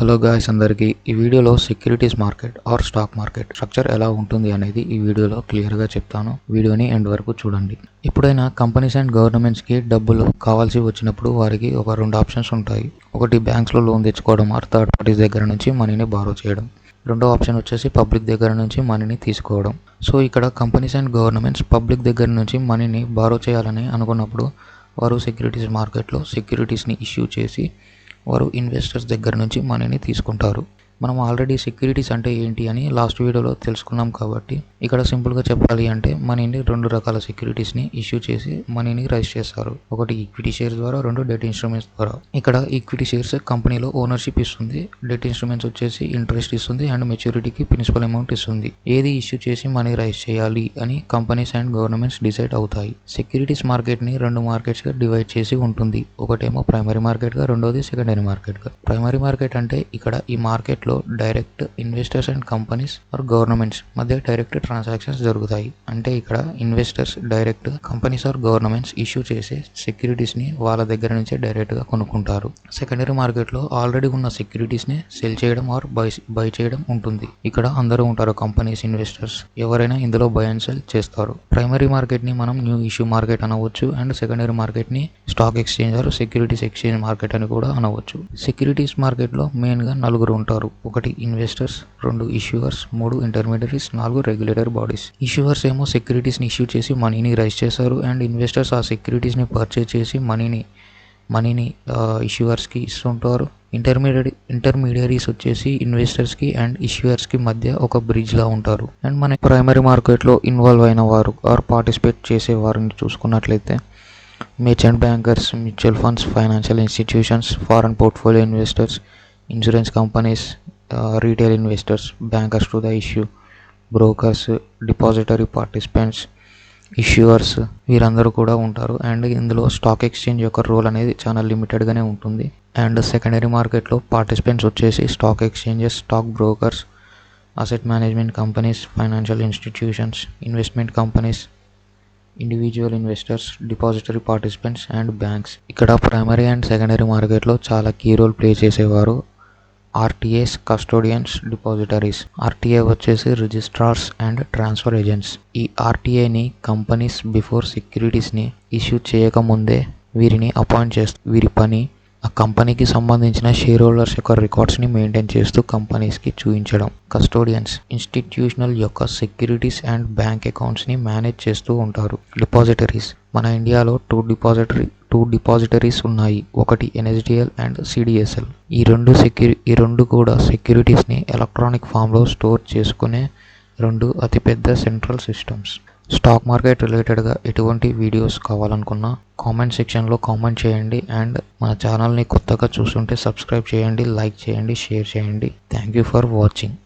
Hello guys అందరికీ ఈ వీడియోలో securities market or stock market structure ఎలా ఉంటుంది అనేది ఈ వీడియోలో క్లియర్గా చెప్తాను. వీడియోని ఎండ్ వరకు చూడండి. ఎప్పుడైనా కంపెనీస్ అండ్ గవర్నమెంట్స్కి డబ్బులు కావాల్సి వచ్చినప్పుడు వారికి ఒక రెండు ఆప్షన్స్ ఉంటాయి. ఒకటి బ్యాంక్స్లో లోన్ తెచ్చుకోవడం ఆర్ థర్డ్ పార్టీస్ దగ్గర నుంచి మనీని బారో చేయడం. రెండో ఆప్షన్ వచ్చేసి పబ్లిక్ దగ్గర నుంచి మనీని తీసుకోవడం. సో ఇక్కడ కంపెనీస్ అండ్ గవర్నమెంట్స్ పబ్లిక్ దగ్గర నుంచి మనీని బారో చేయాలని అనుకున్నప్పుడు వారు సెక్యూరిటీస్ మార్కెట్లో సెక్యూరిటీస్ని ఇష్యూ చేసి వారు ఇన్వెస్టర్స్ దగ్గర నుంచి మనీని తీసుకుంటారు. మనం ఆల్రెడీ సెక్యూరిటీస్ అంటే ఏంటి అని లాస్ట్ వీడియోలో తెలుసుకున్నాం కాబట్టి ఇక్కడ సింపుల్గా చెప్పాలి అంటే మనీని రెండు రకాల సెక్యూరిటీస్ని ఇష్యూ చేసి మనీని రైజ్ చేస్తారు. ఒకటి ఈక్విటీ షేర్స్ ద్వారా రెండు డెట్ ఇన్స్ట్రుమెంట్స్ ద్వారా. ఇక్కడ ఈక్విటీ షేర్స్ కంపెనీలో ఓనర్షిప్ ఇస్తుంది డెట్ ఇన్స్ట్రుమెంట్స్ వచ్చేసి ఇంట్రెస్ట్ ఇస్తుంది అండ్ మెచ్యూరిటీకి ప్రిన్సిపల్ అమౌంట్ ఇస్తుంది. ఏది ఇష్యూ చేసి మనీ రైజ్ చేయాలి అని కంపెనీస్ అండ్ గవర్నమెంట్స్ డిసైడ్ అవుతాయి. సెక్యూరిటీస్ మార్కెట్ని రెండు మార్కెట్స్గా డివైడ్ చేసి ఉంటుంది. ఒకటేమో ప్రైమరీ మార్కెట్గా రెండోది సెకండరీ మార్కెట్గా ప్రైమరీ మార్కెట్ అంటే ఇక్కడ ఈ మార్కెట్లో direct investors and companies or governments మధ్య డైరెక్ట్ ట్రాన్సాక్షన్స్ జరుగుతాయి. అంటే ఇక్కడ investors direct companies or governments issue చేసే సెక్యూరిటీస్ని వాళ్ళ దగ్గర నుంచే డైరెక్ట్గా కొనుక్కుంటారు. సెకండరీ మార్కెట్లో ఆల్రెడీ ఉన్న సెక్యూరిటీస్ని సెల్ చేయడం ఆర్ బై బై చేయడం ఉంటుంది. ఇక్కడ అందరూ ఉంటారు కంపెనీస్ ఇన్వెస్టర్స్. ఎవరైనా ఇందులో బై అండ్ సెల్ చేస్తారు. ప్రైమరీ మార్కెట్ని మనం న్యూ ఇష్యూ మార్కెట్ అనవచ్చు అండ్ సెకండరీ మార్కెట్ని stock exchange or securities exchange market అని కూడా అనవచ్చు. సెక్యూరిటీస్ మార్కెట్లో మెయిన్గా నలుగురు ఉంటారు. ఒకటి ఇన్వెస్టర్స్ రెండు ఇష్యూవర్స్ మూడు ఇంటర్మీడియరీస్ నాలుగు రెగ్యులేటర్ బాడీస్ ఇష్యూవర్స్ ఏమో సెక్యూరిటీస్ని ఇష్యూ చేసి మనీని రైజ్ చేశారు అండ్ ఇన్వెస్టర్స్ ఆ సెక్యూరిటీస్ని పర్చేజ్ చేసి మనీని మనీని ఇష్యూవర్స్కి ఇస్తుంటారు. ఇంటర్మీడియట్ ఇంటర్మీడియరీస్ వచ్చేసి ఇన్వెస్టర్స్కి అండ్ ఇష్యూవర్స్కి మధ్య ఒక బ్రిడ్జ్లా ఉంటారు. అండ్ మన ప్రైమరీ మార్కెట్లో ఇన్వాల్వ్ అయిన వారు ఆర్ పార్టిసిపేట్ చేసే వారిని చూసుకున్నట్లయితే merchant bankers mutual funds financial institutions foreign portfolio investors insurance companies retail investors bankers to the issue brokers depository participants issuers వీరందరూ కూడా ఉంటారు. అండ్ ఇందులో స్టాక్ ఎక్స్చేంజ్ యొక్క రోల్ అనేది చాలా లిమిటెడ్గానే ఉంటుంది. అండ్ సెకండరీ మార్కెట్లో పార్టిసిపెంట్స్ వచ్చేసి stock exchanges stock brokers asset management companies financial institutions investment companies individual investors depository participants and banks ఇక్కడ ప్రైమరీ అండ్ సెకండరీ మార్కెట్లో చాలా కీ రోల్ ప్లే చేసేవారు. RTAs custodians depositories. ఆర్టీఏ వచ్చేసి రిజిస్ట్రార్స్ అండ్ ట్రాన్స్ఫర్ ఏజెంట్స్. ఈ ఆర్టీఏని companies before సెక్యూరిటీస్ని issue చేయకముందే వీరిని అపాయింట్ చేస్తూ వీరి పని ఆ కంపెనీకి సంబంధించిన షేర్ హోల్డర్స్ యొక్క రికార్డ్స్ని మెయింటైన్ చేస్తూ కంపెనీస్కి చూపించడం కస్టోడియన్స్ ఇన్స్టిట్యూషనల్ యొక్క సెక్యూరిటీస్ అండ్ బ్యాంక్ అకౌంట్స్ని మేనేజ్ చేస్తూ ఉంటారు. డిపాజిటరీస్ మన ఇండియాలో టూ డిపాజిటరీ టూ డిపాజిటరీస్ ఉన్నాయి. ఒకటి ఎన్ఎస్డిఎల్ అండ్ సిడిఎస్ఎల్. ఈ రెండు సెక్యూరి ఈ రెండు కూడా సెక్యూరిటీస్ని ఎలక్ట్రానిక్ ఫామ్లో స్టోర్ చేసుకునే రెండు అతిపెద్ద సెంట్రల్ సిస్టమ్స్. స్టాక్ మార్కెట్ రిలేటెడ్గా ఎటువంటి వీడియోస్ కావాలనుకున్నా కామెంట్ సెక్షన్లో కామెంట్ చేయండి అండ్ మన ఛానల్ని కొత్తగా చూస్తుంటే సబ్స్క్రైబ్ చేయండి లైక్ చేయండి షేర్ చేయండి. Thank you for watching.